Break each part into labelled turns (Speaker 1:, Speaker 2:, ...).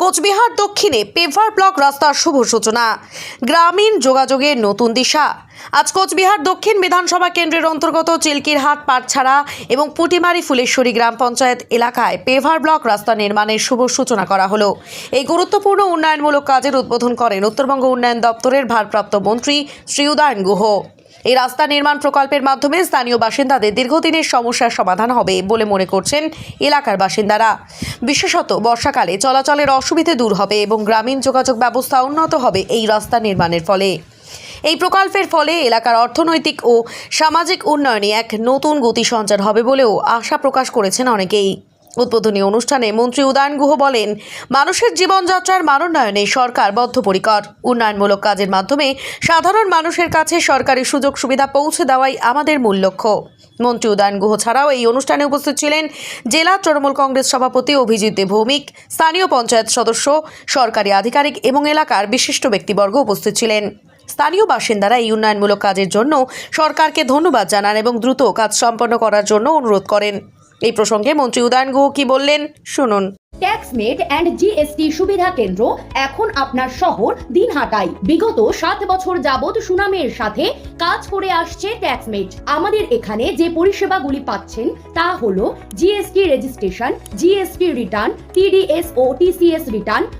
Speaker 1: কোচবিহার দক্ষিণে paver block রাস্তার শুভ সূচনা। গ্রামীণ যোগাযোগের নতুন দিশা। আজ কোচবিহার দক্ষিণ বিধানসভা কেন্দ্রের অন্তর্গত চিলকিরহাট, পাটছাড়া এবং পুটিমারি ফুলেশ্বরী গ্রাম পঞ্চায়েত এলাকায় পেভার ব্লক রাস্তা নির্মাণের শুভ সূচনা করা হলো। এই গুরুত্বপূর্ণ উন্নয়নমূলক কাজের উদ্বোধন করেন উত্তরবঙ্গ উন্নয়ন দপ্তরের ভারপ্রাপ্ত মন্ত্রী শ্রী উদয়ন গুহ। এই রাস্তা নির্মাণ প্রকল্পের মাধ্যমে স্থানীয় বাসিন্দাদের দীর্ঘদিনের সমস্যার সমাধান হবে বলে মনে করছেন এলাকার বাসিন্দারা। বিশেষত বর্ষাকালে চলাচলের অসুবিধে দূর হবে এবং গ্রামীণ যোগাযোগ ব্যবস্থা উন্নত হবে এই রাস্তা নির্মাণের ফলে। এই প্রকল্পের ফলে এলাকার অর্থনৈতিক ও সামাজিক উন্নয়নে এক নতুন গতি সঞ্চার হবে বলেও আশা প্রকাশ করেছেন অনেকেই। উদ্বোধনী অনুষ্ঠানে মন্ত্রী উদয়ন গুহ বলেন, মানুষের জীবনযাত্রার মানোন্নয়নে সরকার বদ্ধপরিকর। উন্নয়নমূলক কাজের মাধ্যমে সাধারণ মানুষের কাছে সরকারি সুযোগ সুবিধা পৌঁছে দেওয়াই আমাদের মূল লক্ষ্য। মন্ত্রী উদয়ন গুহ ছাড়াও এই অনুষ্ঠানে উপস্থিত ছিলেন জেলা তৃণমূল কংগ্রেস সভাপতি অভিজিৎ ভৌমিক, স্থানীয় পঞ্চায়েত সদস্য, সরকারি আধিকারিক এবং এলাকার বিশিষ্ট ব্যক্তিবর্গ উপস্থিত ছিলেন। স্থানীয় বাসিন্দারা এই উন্নয়নমূলক কাজের জন্য সরকারকে ধন্যবাদ জানান এবং দ্রুত কাজ সম্পন্ন করার জন্য অনুরোধ করেন। এই প্রসঙ্গে মন্ত্রী উদয়ন গুহ কি বললেন? শুনুন।
Speaker 2: ট্যাক্সমেট অ্যান্ড জিএসটি সুবিধা কেন্দ্র এখন আপনার শহর দিনহাটায়। বিগত সাত বছর যাবৎ সুনামের সাথে কাজ করে আসছে ট্যাক্সমেট আমাদের এখানে যে পরিষেবাগুলি পাচ্ছেন তা হলো GST registration, GST return, TDS ও TCS return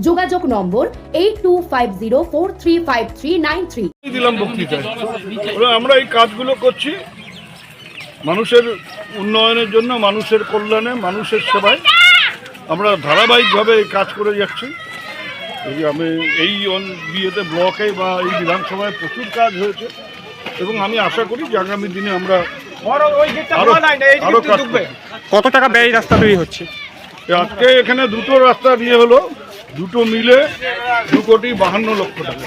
Speaker 2: যোগাযোগ নম্বর eight two five zero four three five three nine three
Speaker 3: দিলাম বক্তৃতায় আমরা এই কাজগুলো করছি মানুষের উন্নয়নের জন্য মানুষের কল্যাণে মানুষের সেবায়। আমরা ধারাবাহিকভাবে এই কাজ করে যাচ্ছি। এই আমি এই অন- বিয়েতে ব্লকে বা এই বিধানসভায় প্রচুর কাজ হয়েছে এবং আমি আশা করি যে আগামী দিনে আমরা আরও আরও কাজ
Speaker 4: কত টাকা ব্যয় রাস্তা তৈরি হচ্ছে?
Speaker 3: আজকে এখানে দুটো রাস্তা দিয়ে হলো। দুটো মিলে দু কোটি বাহান্ন লক্ষ টাকা।